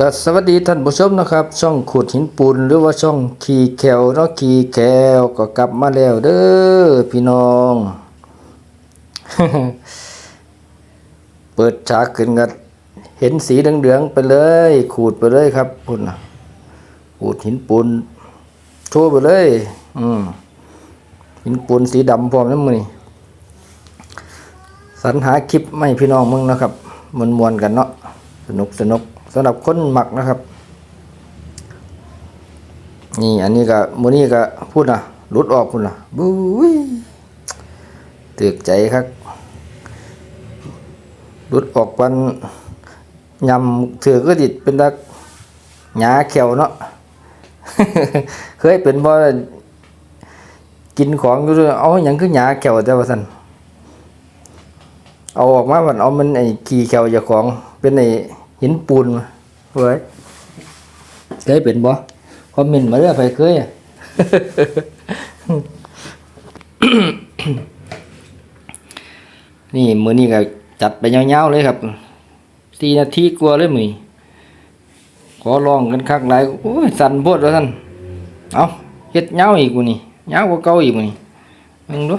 ก็สวัสดีท่านผู้ชมนะครับ ช่องขุดหินปูนหรือว่าช่องขี่แขวเนาะขี่แขวก็กลับมาแล้วเด้อพี่น้อง เปิดฉากขึ้นกันเห็นสีเหลืองๆไปเลย ขูดไปเลยครับพุ่นน่ะขูดหินปูนโชว์ไปเลย อืมหินปูนสีดำพร้อมน้ำมือนี่สรรหาคลิปไม่พี่น้องมึงนะครับมวนมวนๆกันเนาะสนุกสนุก สำหรับคนหมักนะครับ นี่อันนี้ก็มูนี่ก็พูดนะหลุดออกพูดนะบุ้ยตึกใจครับหลุดออกปันยำถือก็ดิดเป็นตักหยาแขวเนาะเคยเป็นบ่กินของอยู่ด้วยเอาหยังคือหยาแขวแต่ว่าซั่นเอาออกมามันเอามันไอ้ขี้แขวจ้าของเป็นไอ้ เหินปูนมาเว้ยเคยเป็นบ่คอมเมนต์มาเด้อไผเคยนี่มือนี้ก็จัดไปยาวๆเลยครับสี่นาทีกว่าเลยมือขอลองกันคักหลายโอ้ยสั่นโพดว่าซั่นเอาเฮ็ดยาอีกกูนี่ยากว่าเก่าอีกกูนี่มึงดู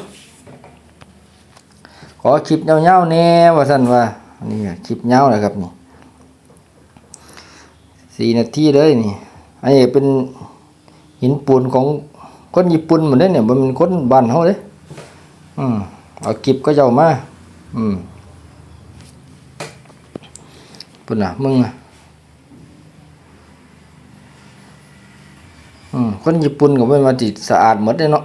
ขอคลิปยาๆแน่ว่าซั่นว่านี่คลิปยาวเลยครับนี่ สี่นาทีเลยนี่ อันนี้เป็นหินปูนของคนญี่ปุ่นเหมือนเด้เนี่ยมันเป็นคนบ้านเฮาเด้อืมเอากิบก็เจ้ามา อืมปุ่นน่ะมึงอะอืมคนญี่ปุ่นก็เป็นมาติสะอาดหมดเลยเนาะ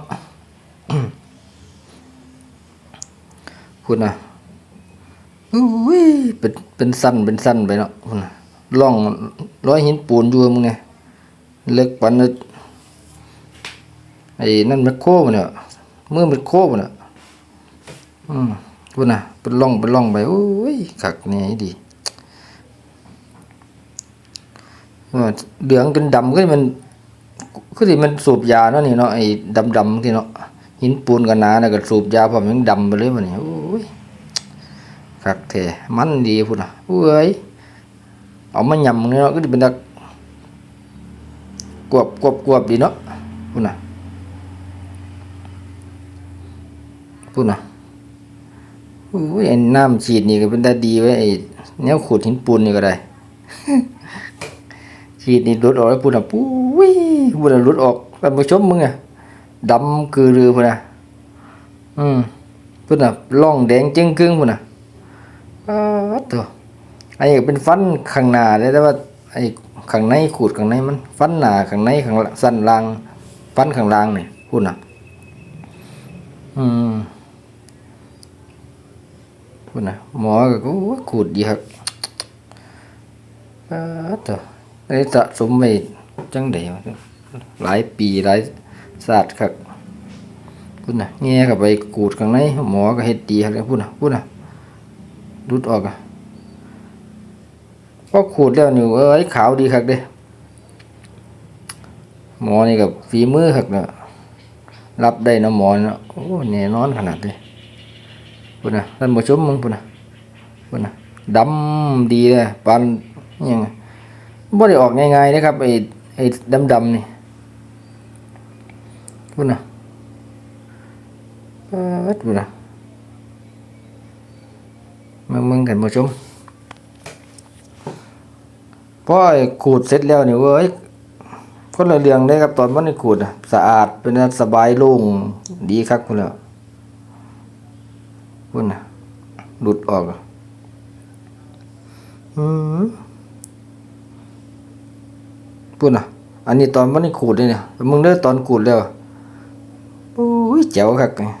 พุ่นน่ะอุ้ยเป็นเป็นสั้นเป็นสั้นไปเนาะพุ่นน่ะล่อง ร้อยหินปูนอยู่มึงเนี่ยเล็กปันไอ้นั่นแมคโครมันเนี่ยมือแมคโครมันเนี่ยอืมพุ่นะเป็นล่องเป็นล่องไปโอ้ยขักนี่ดีเหลืองกันดำก็มันคือที่มันสูบยาเนาะนี่เนาะไอ้ดำดำที่เนาะหินปูนกันหนาน่ะก็สูบยาพร้อมยังดำไปเลยมันนี่โอ้ยคักแท้มันดีพุ่นะเอ้ย เอามายำเนาะก็สิเป็นตะกวบกวบกวบดีเนาะพุ่นะพุ่นะโอ้ยไอ้น้ำฉีดนี่ก็เป็นตาดีไว้ไอ้แนวขูดหินปูนนี่ก็ได้ ฉีดนี่หลุดออกแล้วพุ่นน่ะปุ้ยพุ่นน่ะหลุดออกท่านผู้ชมมึงอะดำคือรือพุ่นะอืมพุ่นะร่องแดงจึ้งกึ้งพุ่นะอ้าวตัว อ้นี่ก็เป็นฟันข้างหน้าเลยแต่ว่าไอ้ข้างในขูดข้างในมัน ฟันหน้าข้างในข้างสั้นล่าง ฟันข้างล่างเนี่ยพุ่นะอืมพุ่นะหมอก็ขูดดีครับอ้าวตัวได้สะสมไว้จังไดวหลายปีหลายศาสตร์ครับพุ่นะแง่เข้าไปกูดข้างในหมอก็เฮ็ดดีครับพุ่นะพุ่นะรุดออกอะ พอขูดแล้วนี่เอ้ยขาวดีครับเด้หมอนี่กับฝีมือครับเนาะรับได้เนาะหมอเนาะโอ้แน่นอนขนาดเลยพุ่นนะท่านผู้ชมมึงพุ่นนะพุ่นนะดำดีเลยปานยังบ่ได้ออกง่ายๆนะครับไอ้ไอ้ดำๆนี่พุ่นนะเปิดพุ่นนะมึงมึงกันผู้ชม พอไอ้ขูดเสร็จแล้วนี่เว้ยคนละเรื่องได้ครับตอนมันได้ขูดสะอาดเป็นสบายโล่งดีครับพุ่นแล้วพุ่นะหลุดออกอะอืมปุ่นอะ อันนี้ตอนมันขูดเลยเนี่ยมึงเด้อตอนขูดแล้วโอ้ยแจ๋วคักเลย